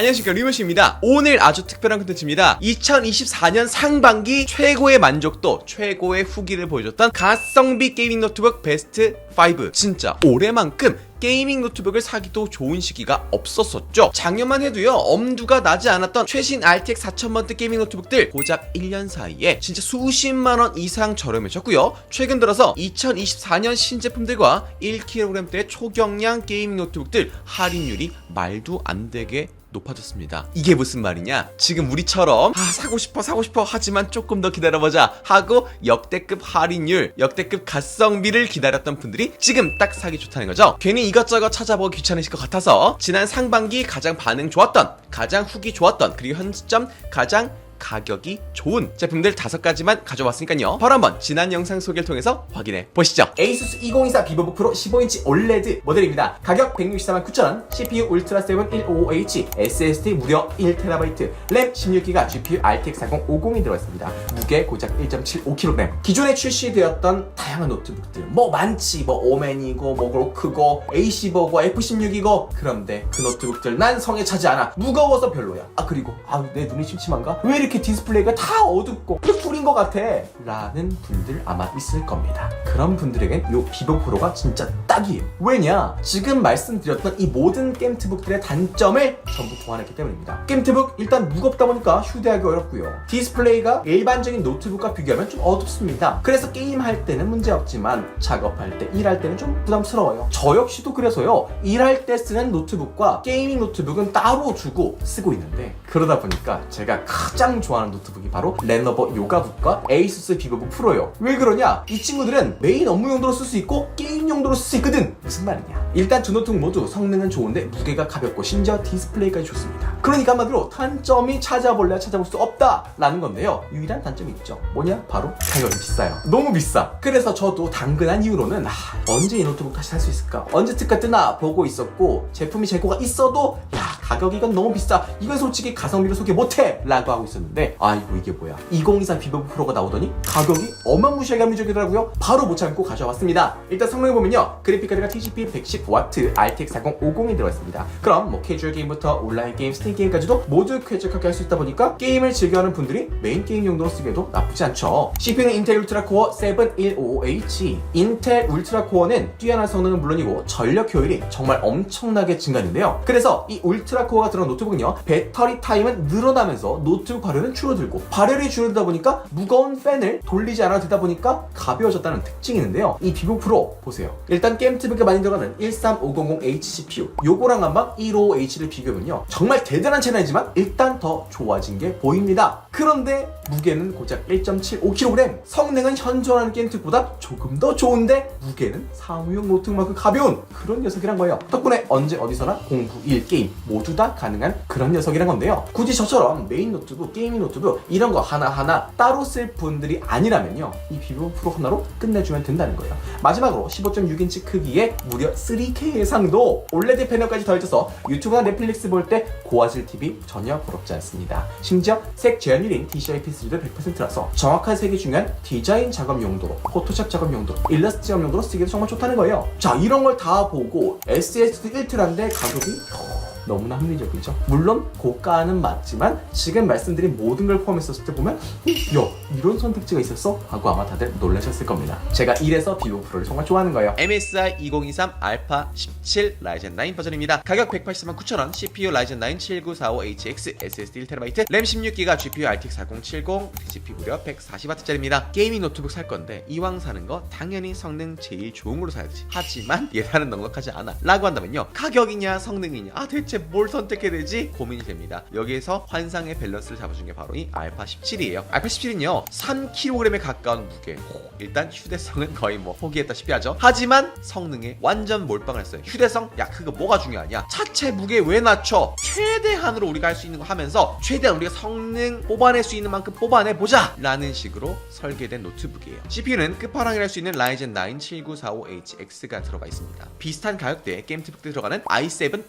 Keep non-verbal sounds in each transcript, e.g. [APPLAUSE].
안녕하십니까 리머시입니다. 오늘 아주 특별한 콘텐츠입니다. 2024년 상반기 최고의 만족도 최고의 후기를 보여줬던 가성비 게이밍 노트북 베스트 5 진짜 올해만큼 게이밍 노트북을 사기도 좋은 시기가 없었었죠. 작년만 해도요 엄두가 나지 않았던 최신 RTX 4000번대 게이밍 노트북들 고작 1년 사이에 진짜 수십만원 이상 저렴해졌고요. 최근 들어서 2024년 신제품들과 1kg대의 초경량 게이밍 노트북들 할인율이 말도 안 되게 높아졌습니다. 이게 무슨 말이냐? 지금 우리처럼 아 사고 싶어 사고 싶어 하지만 조금 더 기다려보자 하고 역대급 할인율, 역대급 가성비를 기다렸던 분들이 지금 딱 사기 좋다는 거죠. 괜히 이것저것 찾아보기 귀찮으실 것 같아서 지난 상반기 가장 반응 좋았던, 가장 후기 좋았던 그리고 현 시점 가장 가격이 좋은 제품들 다섯 가지만 가져왔으니까요. 바로 한번 지난 영상 소개를 통해서 확인해 보시죠. 에이수스 2024 비보북 프로 15인치 OLED 모델입니다. 가격 164만 9천원, CPU 울트라 7 155H, SSD 무려 1TB, 램 16기가, GPU RTX 4050이 들어있습니다. 무게 고작 1.75kg. 기존에 출시되었던 다양한 노트북들, 뭐 많지, 뭐 오맨이고, 뭐 로크고, A15고, F16이고, 그런데 그 노트북들 난 성에 차지 않아. 무거워서 별로야. 아 그리고 아 내 눈이 침침한가? 왜 이렇게 디스플레이가 다 어둡고 왜 쿨인 것 같아? 라는 분들 아마 있을 겁니다. 그런 분들에겐 요 비보 프로가 진짜 딱이에요. 왜냐? 지금 말씀드렸던 이 모든 게임트북들의 단점을 전부 보완했기 때문입니다. 게임트북 일단 무겁다 보니까 휴대하기 어렵고요. 디스플레이가 일반적인 노트북과 비교하면 좀 어둡습니다. 그래서 게임할 때는 문제 없지만 작업할 때, 일할 때는 좀 부담스러워요. 저 역시도 그래서요. 일할 때 쓰는 노트북과 게이밍 노트북은 따로 주고 쓰고 있는데 그러다 보니까 제가 가장 좋아하는 노트북이 바로 레노버 요가북과 에이수스 비보북 프로요. 왜 그러냐? 이 친구들은 메인 업무 용도로 쓸 수 있고 게임 용도로 쓸 수 있거든. 무슨 말이냐? 일단 두 노트북 모두 성능은 좋은데 무게가 가볍고 심지어 디스플레이까지 좋습니다. 그러니까 한마디로 단점이 찾아볼래야 찾아볼 수 없다라는 건데요. 유일한 단점이 있죠. 뭐냐? 바로 가격이 비싸요. 너무 비싸. 그래서 저도 당근한 이후로는 아, 언제 이 노트북 다시 살 수 있을까? 언제 특가 뜨나 보고 있었고 제품이 재고가 있어도 야 가격이 이건 너무 비싸. 이건 솔직히 가성비로 소개 못해! 라고 하고 있었는데 아이고 이게 뭐야. 2024 비보 프로가 나오더니 가격이 어마무시하게 합리적이더라고요. 바로 못 참고 가져왔습니다. 일단 성능 보면요. 그래픽카드가 TGP 110W RTX 4050이 들어있습니다. 그럼 뭐 캐주얼 게임부터 온라인 게임 스팀 게임까지도 모두 쾌적하게 할 수 있다 보니까 게임을 즐겨하는 분들이 메인 게임 용도로 쓰기에도 나쁘지 않죠. CPU는 인텔 울트라 코어 7155H 인텔 울트라 코어는 뛰어난 성능은 물론이고 전력 효율이 정말 엄청나게 증가했는데요. 그래서 이 울트라 코어가 들어간 노트북은요 배터리 타임은 늘어나면서 노트북 발열은 줄어들고 발열이 줄어들다 보니까 무거운 팬을 돌리지 않아도 되다 보니까 가벼워졌다는 특징이 있는데요. 이 비보 프로 보세요. 일단 게임트북에 많이 들어가는 13500H CPU 요거랑 한번 155H를 비교하면요 정말 대단한 차이지만 일단 더 좋아진 게 보입니다. 그런데 무게는 고작 1.75kg 성능은 현존하는 게임트북보다 조금 더 좋은데 무게는 사무용 노트북만큼 가벼운 그런 녀석이란 거예요. 덕분에 언제 어디서나 공부, 일, 게임 모두 다 가능한 그런 녀석이란 건데요. 굳이 저처럼 메인 노트북, 게이밍 노트북 이런 거 하나하나 따로 쓸 분들이 아니라면요. 이 비보 프로 하나로 끝내주면 된다는 거예요. 마지막으로 15.6인치 크기의 무려 3K 해상도 OLED 패널까지 더해져서 유튜브나 넷플릭스 볼 때 고화질 TV 전혀 부럽지 않습니다. 심지어 색 제한율인 DCI P3도 100%라서 정확한 색이 중요한 디자인 작업 용도로 포토샵 작업 용도로 일러스트 작업 용도로 쓰기도 정말 좋다는 거예요. 자 이런 걸 다 보고 SSD 1TB인데 가격이 너무나 합리적이죠. 물론 고가는 맞지만 지금 말씀드린 모든 걸 포함했었을 때 보면 야 이런 선택지가 있었어? 하고 아마 다들 놀라셨을 겁니다. 제가 이래서 비보 프로를 정말 좋아하는 거예요. MSI 2023 알파 17 라이젠 9 버전입니다. 가격 184만 9천원, CPU 라이젠 9 7945HX, SSD 1TB, 램 16기가, GPU RTX 4070, DCP 무려 140W짜리입니다. 게이밍 노트북 살 건데 이왕 사는 거 당연히 성능 제일 좋은 걸로 사야지. 하지만 예산은 [LAUGHS] 넉넉하지 않아. 라고 한다면요. 가격이냐 성능이냐 아 대체 뭘 선택해야 되지? 고민이 됩니다. 여기에서 환상의 밸런스를 잡아준 게 바로 이 알파 17이에요. 알파 17은요 3kg에 가까운 무게. 호, 일단 휴대성은 거의 뭐 포기했다시피 하죠. 하지만 성능에 완전 몰빵을 했어요. 휴대성? 야 그거 뭐가 중요하냐? 차체 무게 왜 낮춰? 최대한으로 우리가 할 수 있는 거 하면서 최대한 우리가 성능 뽑아낼 수 있는 만큼 뽑아내 보자! 라는 식으로 설계된 노트북이에요. CPU는 끝판왕이라 할 수 있는 라이젠 9 7945HX가 들어가 있습니다. 비슷한 가격대에 게임트북에 들어가는 i7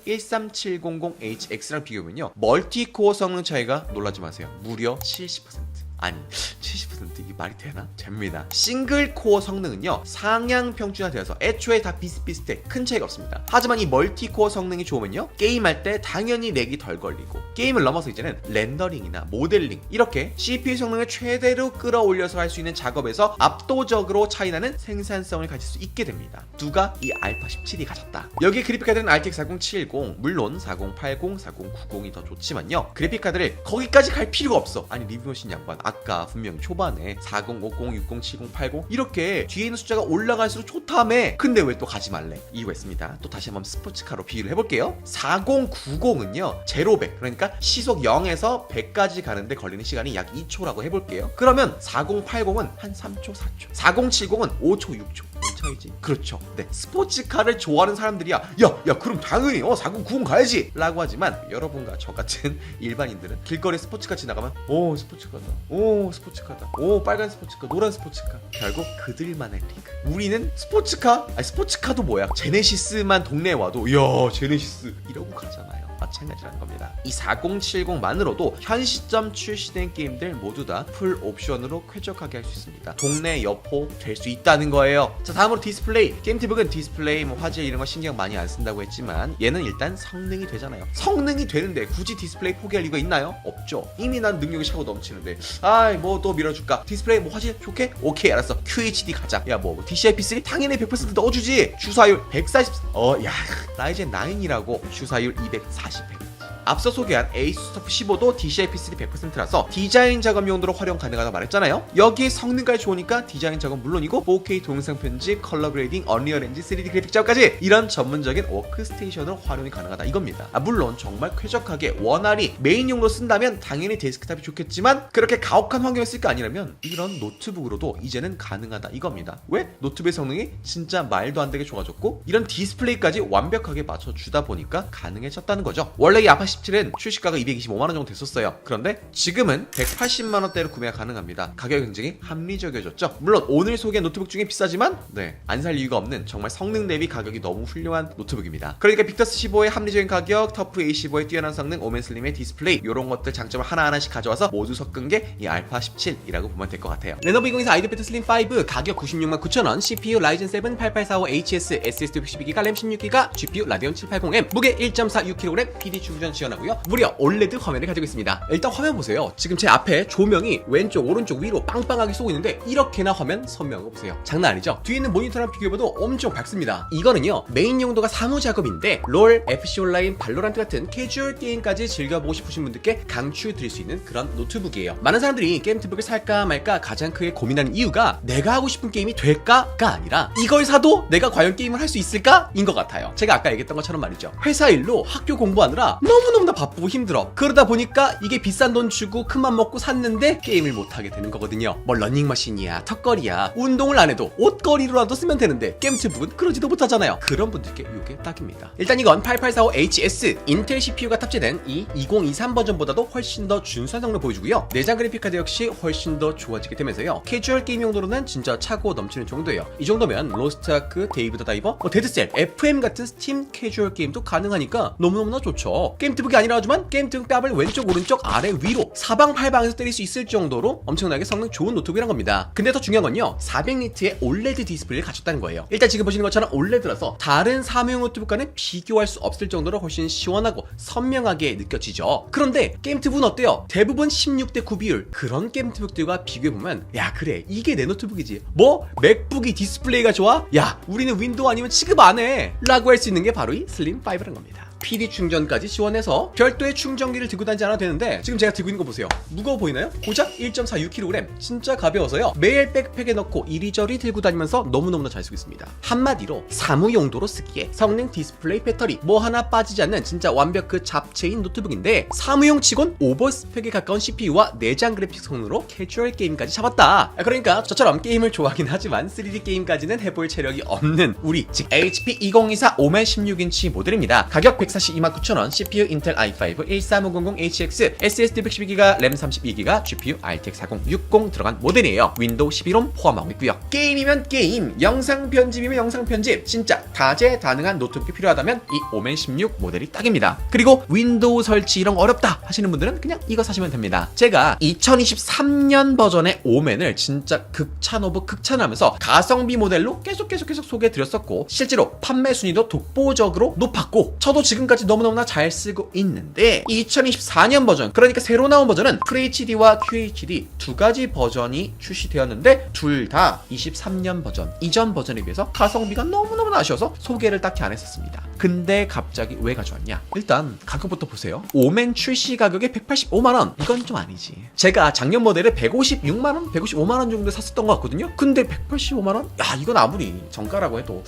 13700HX랑 비교하면요. 멀티코어 성능 차이가 놀라지 마세요. 무려 70%. 아니 70% 이게 말이 되나? 됩니다. 싱글 코어 성능은요 상향 평준화되어서 애초에 다 비슷비슷해 큰 차이가 없습니다. 하지만 이 멀티 코어 성능이 좋으면요 게임할 때 당연히 렉이 덜 걸리고 게임을 넘어서 이제는 렌더링이나 모델링 이렇게 CPU 성능을 최대로 끌어올려서 할 수 있는 작업에서 압도적으로 차이나는 생산성을 가질 수 있게 됩니다. 누가 이 알파 17이 가졌다. 여기 그래픽 카드는 RTX 4070 물론 4080, 4090이 더 좋지만요. 그래픽 카드를 거기까지 갈 필요가 없어. 아니 리뷰하신 양반 아까 분명 초반에 4050, 60, 70, 80 이렇게 뒤에 있는 숫자가 올라갈수록 좋다며. 근데 왜 또 가지 말래? 이유가 있습니다. 또 다시 한번 스포츠카로 비교를 해볼게요. 4090은요 제로 100 그러니까 시속 0에서 100까지 가는데 걸리는 시간이 약 2초라고 해볼게요. 그러면 4080은 한 3초, 4초. 4070은 5초, 6초. 뭔 차이지? 그렇죠. 네. 스포츠카를 좋아하는 사람들이야. 야, 야, 그럼 당연히 어4090 가야지. 라고 하지만 여러분과 저 같은 [LAUGHS] 일반인들은 길거리 스포츠카 지나가면 오 스포츠카다. 오 스포츠카다. 오 빨간 스포츠카, 노란 스포츠카. 결국 그들만의 리그. 우리는 스포츠카? 아니 스포츠카도 뭐야? 제네시스만 동네에 와도 야 제네시스 이러고 가잖아요. 마찬가지라는 겁니다. 이 4070만으로도 현 시점 출시된 게임들 모두 다 풀 옵션으로 쾌적하게 할 수 있습니다. 동네 여포 될 수 있다는 거예요. 자 다음으로 디스플레이. 게임 티브는 디스플레이 뭐 화질 이런 거 신경 많이 안 쓴다고 했지만 얘는 일단 성능이 되잖아요. 성능이 되는데 굳이 디스플레이 포기할 이유가 있나요? 없죠. 이미 난 능력이 차고 넘치는데 아이 뭐 또 밀어줄까? 디스플레이 뭐 화질 좋게? 오케이 알았어. QHD 가자. 야뭐 뭐 DCI P3 당연히 100% 넣어주지. 주사율 140. 어야 라이젠 9이라고 주사율 始め 앞서 소개한 에이수스토프 15도 DCI P3 100%라서 디자인 작업 용도로 활용 가능하다 말했잖아요. 여기에 성능까지 좋으니까 디자인 작업 물론이고 4K 동영상 편집, 컬러 그레이딩, 언리얼 엔진 3D 그래픽 작업까지 이런 전문적인 워크스테이션으로 활용이 가능하다 이겁니다. 아, 물론 정말 쾌적하게 원활히 메인용으로 쓴다면 당연히 데스크탑이 좋겠지만 그렇게 가혹한 환경을 쓸거 아니라면 이런 노트북으로도 이제는 가능하다 이겁니다. 왜? 노트북의 성능이 진짜 말도 안 되게 좋아졌고 이런 디스플레이까지 완벽하게 맞춰주다 보니까 가능해졌다는 거죠. 원래 이 아파 17은 출시가가 225만 원 정도 됐었어요. 그런데 지금은 180만 원대로 구매가 가능합니다. 가격이 굉장히 합리적이어졌죠. 물론 오늘 소개한 노트북 중에 비싸지만 네, 안 살 이유가 없는 정말 성능 대비 가격이 너무 훌륭한 노트북입니다. 그러니까 빅터스 15의 합리적인 가격, 터프 A15의 뛰어난 성능, 오맨슬림의 디스플레이 이런 것들 장점을 하나하나씩 가져와서 모두 섞은 게 이 알파 17이라고 보면 될 것 같아요. 레노버 2024 아이디패드 슬림 5 가격 96만 9천원, CPU 라이젠 7 8845HS, SSD 62기가, 램 16기가, GPU 라디온 780M, 무게 1.46kg, PD 충전 지원하고요. 무려 OLED 화면을 가지고 있습니다. 일단 화면 보세요. 지금 제 앞에 조명이 왼쪽, 오른쪽, 위로 빵빵하게 쏘고 있는데 이렇게나 화면 선명한 거 보세요. 장난 아니죠? 뒤에 있는 모니터랑 비교해봐도 엄청 밝습니다. 이거는요 메인 용도가 사무 작업인데 롤, FC 온라인, 발로란트 같은 캐주얼 게임까지 즐겨보고 싶으신 분들께 강추드릴 수 있는 그런 노트북이에요. 많은 사람들이 게임 노트북을 살까 말까 가장 크게 고민하는 이유가 내가 하고 싶은 게임이 될까가 아니라 이걸 사도 내가 과연 게임을 할 수 있을까인 것 같아요. 제가 아까 얘기했던 것처럼 말이죠. 회사 일로 학교 공부하느라 너무 너무 나 바쁘고 힘들어. 그러다 보니까 이게 비싼 돈 주고 큰맘 먹고 샀는데 게임을 못 하게 되는 거거든요. 뭐 러닝머신이야, 턱걸이야, 운동을 안 해도 옷걸이로라도 쓰면 되는데 게임트북은 그러지도 못하잖아요. 그런 분들께 이게 딱입니다. 일단 이건 8845HS 인텔 CPU가 탑재된 이 2023 버전보다도 훨씬 더 준수한 성능을 보여주고요. 내장 그래픽 카드 역시 훨씬 더 좋아지게 되면서요. 캐주얼 게임 용도로는 진짜 차고 넘치는 정도예요. 이 정도면 로스트아크, 데이브 더 다이버, 뭐 데드셀, FM 같은 스팀 캐주얼 게임도 가능하니까 너무너무나 좋죠. 게임 트북이 아니라지만 게임트북 뺨을 왼쪽, 오른쪽, 아래, 위로 사방팔방에서 때릴 수 있을 정도로 엄청나게 성능 좋은 노트북이란 겁니다. 근데 더 중요한 건요. 400니트의 OLED 디스플레이를 갖췄다는 거예요. 일단 지금 보시는 것처럼 OLED라서 다른 사무용 노트북과는 비교할 수 없을 정도로 훨씬 시원하고 선명하게 느껴지죠. 그런데 게임트북은 어때요? 대부분 16대 9 비율 그런 게임트북들과 비교해보면 야 그래 이게 내 노트북이지 뭐 맥북이 디스플레이가 좋아? 야 우리는 윈도우 아니면 취급 안해 라고 할 수 있는 게 바로 이 슬림 5라는 겁니다. PD 충전까지 지원해서 별도의 충전기를 들고 다니지 않아도 되는데 지금 제가 들고 있는 거 보세요. 무거워 보이나요? 고작 1.46kg 진짜 가벼워서요. 매일 백팩에 넣고 이리저리 들고 다니면서 너무너무나 잘 쓰고 있습니다. 한마디로 사무 용도로 쓰기에 성능 디스플레이 배터리 뭐 하나 빠지지 않는 진짜 완벽 그 잡채인 노트북인데 사무용 치곤 오버스펙에 가까운 CPU와 내장 그래픽 성능으로 캐주얼 게임까지 잡았다. 그러니까 저처럼 게임을 좋아하긴 하지만 3D 게임까지는 해볼 체력이 없는 우리 즉 HP 2024 5만 16인치 모델입니다. 가격 142만 9천원 CPU 인텔 i5 13500HX SSD 112기가 램 32기가 GPU RTX 4060 들어간 모델이에요. 윈도우 11홈 포함하고 있고요. 게임이면 게임 영상 편집이면 영상 편집. 진짜 다재다능한 노트북이 필요하다면 이 오멘 16 모델이 딱입니다. 그리고 윈도우 설치 이런 거 어렵다 하시는 분들은 그냥 이거 사시면 됩니다. 제가 2023년 버전의 오멘을 진짜 극찬 오브 극찬하면서 가성비 모델로 계속 계속 계속 소개해 드렸었고 실제로 판매 순위도 독보적으로 높았고 저도 지금 까지 너무너무나 잘 쓰고 있는데 2024년 버전 그러니까 새로 나온 버전은 FHD와 QHD 두 가지 버전이 출시되었는데 둘 다 23년 버전 이전 버전에 비해서 가성비가 너무너무 아쉬워서 소개를 딱히 안 했었습니다 근데 갑자기 왜 가져왔냐? 일단 가격부터 보세요. 오멘 출시 가격이 185만원. 이건 좀 아니지. 제가 작년 모델을 156만원 155만원 정도에 샀었던 것 같거든요. 근데 185만원? 야 이건 아무리 정가라고 해도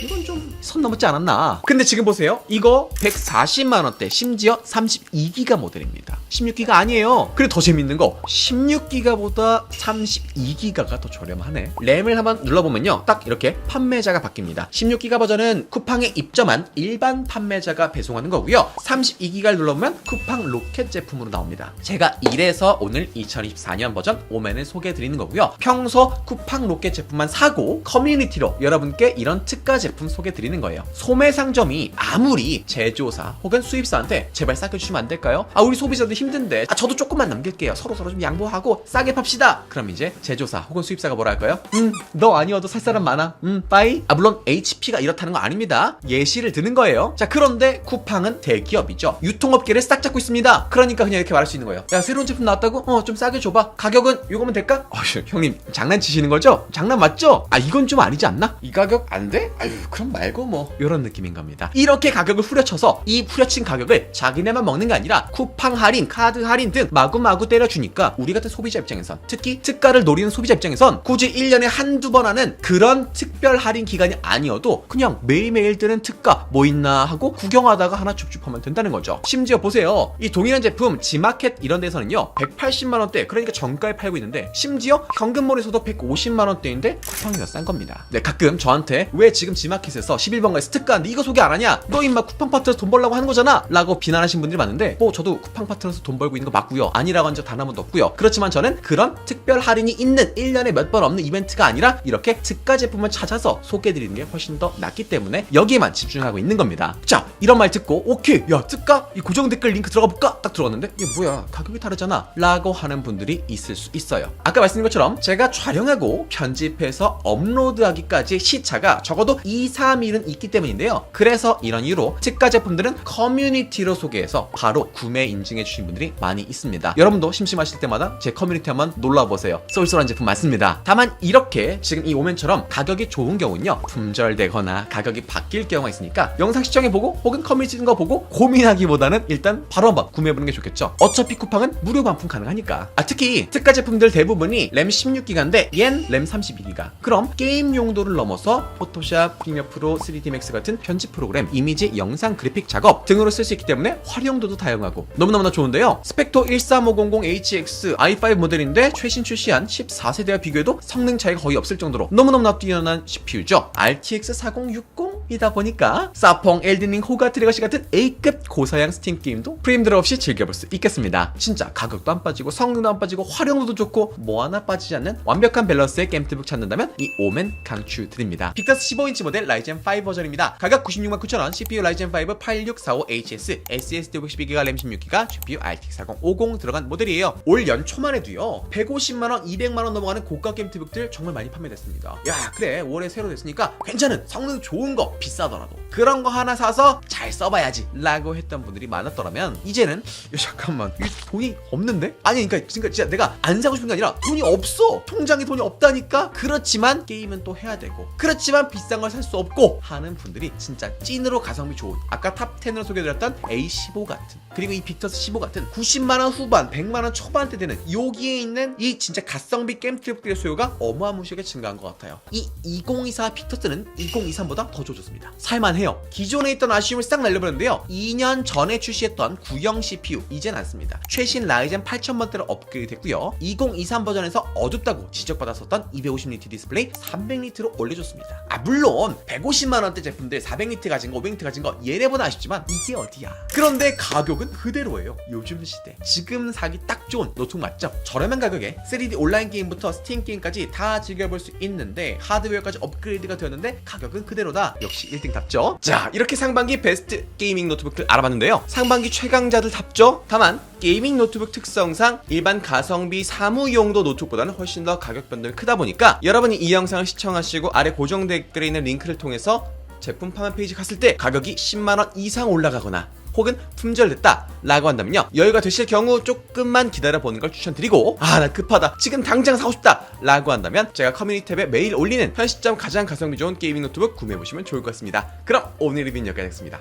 이건 좀 선 넘었지 않았나. 근데 지금 보세요. 이거 140만원대 심지어 32기가 모델입니다. 16기가 아니에요. 그리고 더 재밌는 거 16기가보다 32기가가 더 저렴하네. 램을 한번 눌러보면요. 딱 이렇게 판매자가 바뀝니다. 16기가 버전은 쿠팡에 입점한 일반 판매자가 배송하는 거고요. 32기가를 눌러보면 쿠팡 로켓 제품으로 나옵니다. 제가 이래서 오늘 2024년 버전 오멘을 소개해드리는 거고요. 평소 쿠팡 로켓 제품만 사고 커뮤니티로 여러분께 이런 특가 제품 소개해드리는 거예요. 소매 상점이 아무리 제조사 혹은 수입사한테 제발 싸게 주시면 안 될까요? 아 우리 소비자들 힘든데. 아 저도 조금만 남길게요. 서로 서로 좀 양보하고 싸게 팝시다. 그럼 이제 제조사 혹은 수입사가 뭐라 할까요? 음 너 아니어도 살 사람 많아. 음 빠이. 아 물론 HP가 이렇다는 거 아닙니다. 예시를 드는 거예요 자 그런데 쿠팡은 대기업이죠 유통업계를 싹 잡고 있습니다 그러니까 그냥 이렇게 말할 수 있는 거예요 야 새로운 제품 나왔다고? 어 좀 싸게 줘봐 가격은 요거면 될까? 어 형님 장난치시는 거죠? 장난 맞죠? 아 이건 좀 아니지 않나? 이 가격 안 돼? 아유 그럼 말고 뭐 이런 느낌인 겁니다 이렇게 가격을 후려쳐서 이 후려친 가격을 자기네만 먹는 게 아니라 쿠팡 할인, 카드 할인 등 마구마구 때려주니까 우리 같은 소비자 입장에선 특히 특가를 노리는 소비자 입장에선 굳이 1년에 한두 번 하는 그런 특별 할인 기간이 아니어도 그냥 매일매일 뜨는 특가 뭐 있나 하고 구경하다가 하나 줍줍하면 된다는 거죠. 심지어 보세요. 이 동일한 제품 지마켓 이런 데서는요 180만 원대 그러니까 정가에 팔고 있는데 심지어 현금몰에서도 150만 원대인데 쿠팡이 더싼 겁니다. 네 가끔 저한테 왜 지금 지마켓에서 11번가에 특가인데 이거 소개 안 하냐? 너 임마 쿠팡 파트너에서 돈 벌라고 하는 거잖아! 라고 비난하신 분들이 많은데 뭐 저도 쿠팡 파트너에서 돈 벌고 있는 거 맞고요. 아니라고 한 적 단 한 번도 없고요. 그렇지만 저는 그런 특별 할인이 있는 1년에 몇 번 없는 이벤트가 아니라 이렇게 특가 제품을 찾아서 소개해 드리는 게 훨씬 더 낫기 때문에 여기에만 집중하고 있는 겁니다. 자 이런 말 듣고 오케이 야 특가 이 고정 댓글 링크 들어가 볼까? 딱 들어갔는데 이게 뭐야? 가격이 다르잖아. 라고 하는 분들이 있을 수 있어요. 아까 말씀드린 것처럼 제가 촬영하고 편집해서 업로드하기까지 시차가 적어도 2, 3일은 있기 때문인데요. 그래서 이런 이유로 특가 제품들은 커뮤니티로 소개해서 바로 구매 인증해 주신 분들이 많이 있습니다. 여러분도 심심하실 때마다 제 커뮤니티 한번 놀러보세요. 쏠쏠한 제품 많습니다. 다만 이렇게 지금 이 오멘처럼 가격이 좋은 경우는요 품절되거나 가격이 바뀔 경우가 있으니까 영상 시청해보고 혹은 커뮤니티 거 보고 고민하기보다는 일단 바로 한번 구매해보는 게 좋겠죠. 어차피 쿠팡은 무료 반품 가능하니까. 아 특히 특가 제품들 대부분이 램 16기가인데 얜 램 32기가. 그럼 게임 용도를 넘어서 포토샵, 프리미어 프로, 3D 맥스 같은 편집 프로그램, 이미지, 영상, 그래픽 작업 등으로 쓸 수 있기 때문에 활용도도 다양하고 너무너무나 좋은데요. 스펙토 13500HX i5 모델인데 최신 출시한 14세대와 비교해도 성능 차이가 거의 없을 정도로 너무너무나 뛰어난 CPU죠. RTX 4060 이다 보니까 사펑, 엘든링, 호가 트리거시 같은 A급 고사양 스팀 게임도 프레임들 없이 즐겨볼 수 있겠습니다. 진짜 가격도 안 빠지고 성능도 안 빠지고 활용도도 좋고 뭐 하나 빠지지 않는 완벽한 밸런스의 게임트북 찾는다면 이 오멘 강추드립니다. 빅터스 15인치 모델 라이젠 5 버전입니다. 가격 96만 9천원 CPU 라이젠 5 8645HS SSD 512기가 램 16기가 GPU RTX 4050 들어간 모델이에요. 올 연초만 해도요 150만원 200만원 넘어가는 고가 게임트북들 정말 많이 판매됐습니다. 야 그래 올해 새로 됐으니까 괜찮은 성능 좋은 거 비싸더라도 그런 거 하나 사서 잘 써봐야지 라고 했던 분들이 많았더라면 이제는 야, 잠깐만 이 돈이 없는데? 아니 그러니까, 그러니까 진짜 내가 안 사고 싶은 게 아니라 돈이 없어. 통장에 돈이 없다니까. 그렇지만 게임은 또 해야 되고 그렇지만 비싼 걸 살 수 없고 하는 분들이 진짜 찐으로 가성비 좋은 아까 탑 10으로 소개해드렸던 A15 같은 그리고 이 빅터스 15 같은 90만원 후반 100만원 초반대 되는 여기에 있는 이 진짜 가성비 게임 트립들의 수요가 어마무시하게 증가한 것 같아요. 이 2024 빅터스는 2023보다 더 좋아졌어요 좋습니다. 살만해요. 기존에 있던 아쉬움을 싹 날려버렸는데요. 2년 전에 출시했던 구형 CPU 이젠 않습니다. 최신 라이젠 8000번대로 업그레이드 됐고요. 2023 버전에서 어둡다고 지적받았었던 250니트 디스플레이 300니트로 올려줬습니다. 아 물론 150만 원대 제품들 400니트 가진 거 500니트 가진 거 얘네보다 아쉽지만 이게 어디야? 그런데 가격은 그대로예요. 요즘 시대 지금 사기 딱 좋은 노트북 맞죠? 저렴한 가격에 3D 온라인 게임부터 스팀 게임까지 다 즐겨볼 수 있는데 하드웨어까지 업그레이드가 되었는데 가격은 그대로다. 역시 1등답죠? 자 이렇게 상반기 베스트 게이밍 노트북들 알아봤는데요. 상반기 최강자들 답죠? 다만 게이밍 노트북 특성상 일반 가성비 사무용도 노트북보다는 훨씬 더 가격 변동이 크다 보니까 여러분이 이 영상을 시청하시고 아래 고정 댓글에 있는 링크를 통해서 제품 판매 페이지 갔을 때 가격이 10만원 이상 올라가거나 혹은 품절됐다 라고 한다면요. 여유가 되실 경우 조금만 기다려 보는 걸 추천드리고 아 나 급하다. 지금 당장 사고 싶다 라고 한다면 제가 커뮤니티 탭에 매일 올리는 현 시점 가장 가성비 좋은 게이밍 노트북 구매해 보시면 좋을 것 같습니다. 그럼 오늘 리뷰는 여기까지 하겠습니다.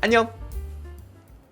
안녕